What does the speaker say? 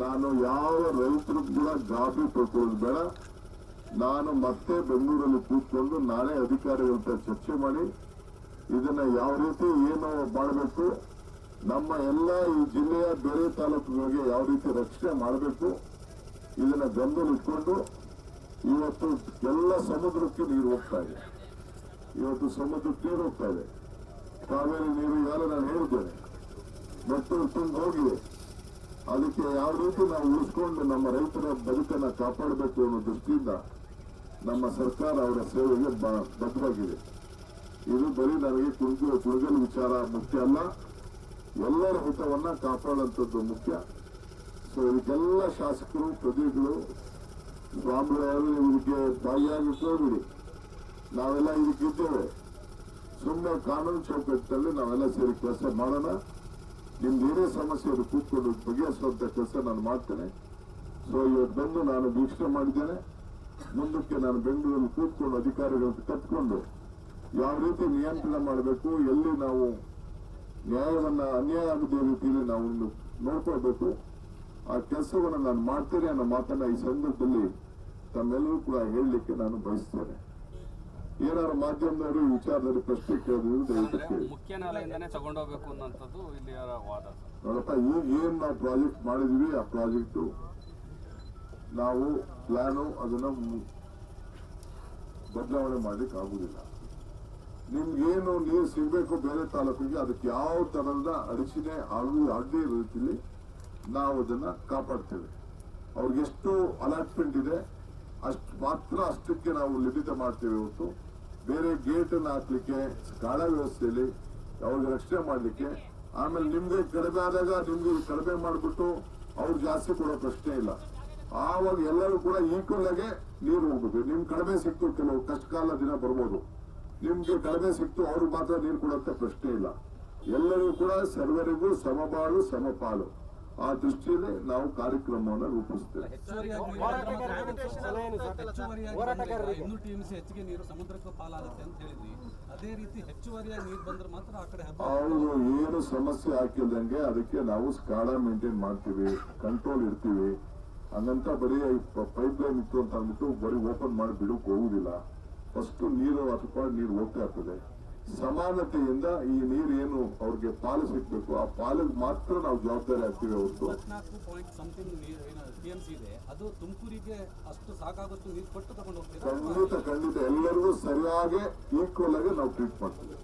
ನಾನು ಯಾವ ರೈತರು ಕೂಡ ಗಾಬರಿ ಪಡ್ಕೊಳ್ಳೋದು ಬೇಡ. ನಾನು ಮತ್ತೆ ಬೆಂಗಳೂರಲ್ಲಿ ಕೂತ್ಕೊಂಡು ನಾನೇ ಅಧಿಕಾರಿಗಳಂತ ಚರ್ಚೆ ಮಾಡಿ, ಇದನ್ನ ಯಾವ ರೀತಿ ಏನು ಮಾಡಬೇಕು, ನಮ್ಮ ಎಲ್ಲ ಈ ಜಿಲ್ಲೆಯ ಬೇರೆ ತಾಲೂಕುಗಳಿಗೆ ಯಾವ ರೀತಿ ರಕ್ಷಣೆ ಮಾಡಬೇಕು, ಇದನ್ನ ಇಟ್ಕೊಂಡು ಇವತ್ತು ಎಲ್ಲ ಸಮುದ್ರಕ್ಕೆ ನೀರು ಹೋಗ್ತಾ ಇದೆ. ಇವತ್ತು ಸಮುದ್ರಕ್ಕೆ ನೀರು ಹೋಗ್ತಾ ಇದೆ. ಕಾವೇರಿ ನೀರು ಯಾರು ನಾನು ಹೇಳಿದ್ದೇನೆ. ಮೆಟ್ಟು ತುಂಬ ಹೋಗಿದೆ. ಅದಕ್ಕೆ ಯಾವ ರೀತಿ ನಾವು ಉಳಿಸ್ಕೊಂಡು ನಮ್ಮ ರೈತರ ಬದುಕನ್ನ ಕಾಪಾಡಬೇಕು ಅನ್ನೋ ದೃಷ್ಟಿಯಿಂದ ನಮ್ಮ ಸರ್ಕಾರ ಅವರ ಸೇವೆಗೆ ಬದ್ಧವಾಗಿದೆ. ಇದು ಬರೀ ನನಗೆ ಕುಣಿದು ಕುಣಿಗಲ್ ವಿಚಾರ ಮುಖ್ಯ ಅಲ್ಲ. ಎಲ್ಲರ ಹಿತವನ್ನ ಕಾಪಾಡುವಂಥದ್ದು ಮುಖ್ಯ. ಸೊ ಇದಕ್ಕೆಲ್ಲ ಶಾಸಕರು, ಪ್ರಜೆಗಳು ಸ್ವಾಮಿಗಳು ಇದಕ್ಕೆ ಭಾಗಿಯಾಗಿ ಹೋಗ್ಬಿಡಿ ನಾವೆಲ್ಲ ಇದಕ್ಕಿದ್ದೇವೆ ಸುಮ್ಮನೆ ಕಾನೂನು ಚೌಕಟ್ಟಲ್ಲಿ ನಾವೆಲ್ಲ ಸೇರಿ ಕೆಲಸ ಮಾಡೋಣ. ನಿಮ್ದು ಏನೇ ಸಮಸ್ಯೆ ಅದು ಕೂತ್ಕೊಂಡು ಬಗೆಹರಿಸುವಂತ ಕೆಲಸ ನಾನು ಮಾಡ್ತೇನೆ. ಸೊ ಇವತ್ತು ಬಂದು ನಾನು ವೀಕ್ಷಣೆ ಮಾಡಿದ್ದೇನೆ. ಮುಂದಕ್ಕೆ ನಾನು ಬೆಂಗಳೂರಲ್ಲಿ ಕೂತ್ಕೊಂಡು ಅಧಿಕಾರಿಗಳನ್ನು ಕಟ್ಕೊಂಡು ಯಾವ ರೀತಿ ನಿಯಂತ್ರಣ ಮಾಡಬೇಕು, ಎಲ್ಲಿ ನಾವು ನ್ಯಾಯವನ್ನ ಅನ್ಯಾಯ ಆಗದೇ ರೀತಿಯಲ್ಲಿ ನಾವು ನೋಡ್ಕೊಳ್ಬೇಕು. ಆ ಕೆಲಸವನ್ನು ನಾನು ಮಾಡ್ತೇನೆ ಅನ್ನೋ ಮಾತನ್ನ ಈ ಸಂದರ್ಭದಲ್ಲಿ ತಮ್ಮೆಲ್ಲರೂ ಕೂಡ ಹೇಳಲಿಕ್ಕೆ ನಾನು ಬಯಸ್ತೇನೆ. ಏನಾದ್ರು ಮಾಧ್ಯಮದವರು ಈ ವಿಚಾರದಲ್ಲಿ ಪ್ರಶ್ನೆ ಕೇಳಿದ್ರು ದಯವಿಟ್ಟು ಅಂದ್ರೆ ಕೇಳಿ ಮುಖ್ಯ ನಾಲೆಯಿಂದಾನೇ ತಗೊಂಡೋಗ್ಬೇಕು ಅನ್ನೋಂಥದ್ದು ಇಲ್ಲಿ ವಾದ. ನೋಡಪ್ಪ ಈಗ ಏನ್ ನಾವು ಪ್ರಾಜೆಕ್ಟ್ ಮಾಡಿದೀವಿ ಆ ಪ್ರಾಜೆಕ್ಟ್ ನಾವು ಪ್ಲಾನು ಅದನ್ನ ಬದಲಾವಣೆ ಮಾಡ್ಲಿಕ್ಕೆ ಆಗುದಿಲ್ಲ. ನಿಮ್ಗೇನು ನೀರು ಸಿಗಬೇಕು ಬೇರೆ ತಾಲೂಕಿಗೆ ಅದಕ್ಕೆ ಯಾವ ತರದ ಅಡಚಣೆ ಆಗು ಆಗದೇ ಇರೋ ರೀತಿಯಲ್ಲಿ ನಾವು ಅದನ್ನ ಕಾಪಾಡ್ತೇವೆ. ಅವ್ರಿಗೆಷ್ಟು ಅಲಾಟ್ಮೆಂಟ್ ಇದೆ ಅಷ್ಟು ಮಾತ್ರ ಅಷ್ಟಕ್ಕೆ ನಾವು ಲಿಮಿತ ಮಾಡ್ತೇವೆ ಹೊರತು ಬೇರೆ ಗೇಟ್ ಅನ್ನು ಹಾಕ್ಲಿಕ್ಕೆ ಗಾಳ ವ್ಯವಸ್ಥೆಯಲ್ಲಿ ಅವ್ರಿಗೆ ರಕ್ಷಣೆ ಮಾಡ್ಲಿಕ್ಕೆ, ಆಮೇಲೆ ನಿಮ್ಗೆ ಕಡಿಮೆ ಆದಾಗ ನಿಮ್ಗೆ ಕಡಿಮೆ ಮಾಡಿಬಿಟ್ಟು ಅವ್ರು ಜಾಸ್ತಿ ಕೊಡೋ ಪ್ರಶ್ನೆ ಇಲ್ಲ. ಆವಾಗ ಎಲ್ಲರೂ ಕೂಡ ಈಕ್ವಲ್ ಆಗಿ ನೀರು ಹೋಗ್ಬೇಕು. ನಿಮ್ ಕಡಿಮೆ ಸಿಕ್ತು ಕೆಲವು ಕಷ್ಟಕಾಲ ದಿನ ಬರ್ಬೋದು. ನಿಮ್ಗೆ ಕಡಿಮೆ ಸಿಕ್ತು ಅವ್ರಿಗೆ ಮಾತ್ರ ನೀರು ಕೊಡುವಂತ ಪ್ರಶ್ನೆ ಇಲ್ಲ. ಎಲ್ಲರಿಗೂ ಕೂಡ ಸರ್ವರಿಗೂ ಸಮಬಾಳು, ಸಮಪಾಲು. ಆ ದೃಷ್ಟಿಯಲ್ಲಿ ನಾವು ಕಾರ್ಯಕ್ರಮವನ್ನು ರೂಪಿಸ್ತೇವೆ ಹೆಚ್ಚುವರಿಯಾಗಿ ಇನ್ನೂರು ಟಿಎಂಸಿ ಹೆಚ್ಚಿಗೆ ನೀರು ಸಮುದ್ರಕ್ಕೆ ಪಾಲಾಗುತ್ತೆ ಅಂತ ಹೇಳಿದ್ರಿ ಅದೇ ರೀತಿ ಹೆಚ್ಚುವರಿಯಾಗಿ ನೀರು ಬಂದ್ರೆ ಮಾತ್ರ ಆ ಕಡೆ ಹಬ್ಬ ಅವರು ಏನು ಸಮಸ್ಯೆ ಹಾಕಿಲ್ದಂಗೆ ಅದಕ್ಕೆ ನಾವು ಸ್ಕಾಡ ಮೇಂಟೈನ್ ಮಾಡ್ತೀವಿ ಕಂಟ್ರೋಲ್ ಇಡ್ತೀವಿ ಹಂಗಂತ ಬರೀ ಪೈಪ್ ಲೈನ್ ಇತ್ತು ಅಂತ ಅಂದ್ಬಿಟ್ಟು ಬರೀ ಓಪನ್ ಮಾಡಿ ಬಿಡಕ್ ಹೋಗುದಿಲ್ಲ. ಫಸ್ಟ್ ನೀರು ಅಥವಾ ನೀರು ಹೋಗ್ತಾ ಇರ್ತದೆ. ಸಮಾನತೆಯಿಂದ ಈ ನೀರು ಏನು ಅವ್ರಿಗೆ ಪಾಲು ಸಿಗ್ಬೇಕು? ಆ ಪಾಲಿಗೆ ಮಾತ್ರ ನಾವು ಜವಾಬ್ದಾರಿ ಆಗ್ತೀವಿ ಹೊರತು. ಇಪ್ಪತ್ನಾಲ್ಕು ಪಾಯಿಂಟ್ ಸಮಥಿಂಗ್ ನೀರು ಏನು ಟಿಎಂಸಿ ಇದೆ. ಅದು ತುಮಕೂರಿಗೆ ಅಷ್ಟು ಸಾಕಾಗುವಷ್ಟು ನೀರು ಕೊಟ್ಟು ತಗೊಂಡು ಹೋಗ್ತೀರಾ ಖಂಡಿತ ಖಂಡಿತ. ಎಲ್ಲರಿಗೂ ಸರಿಯಾಗಿ ಈಕ್ವಲ್ ಆಗಿ ನಾವು ಟ್ರೀಟ್ ಮಾಡ್ತೀವಿ.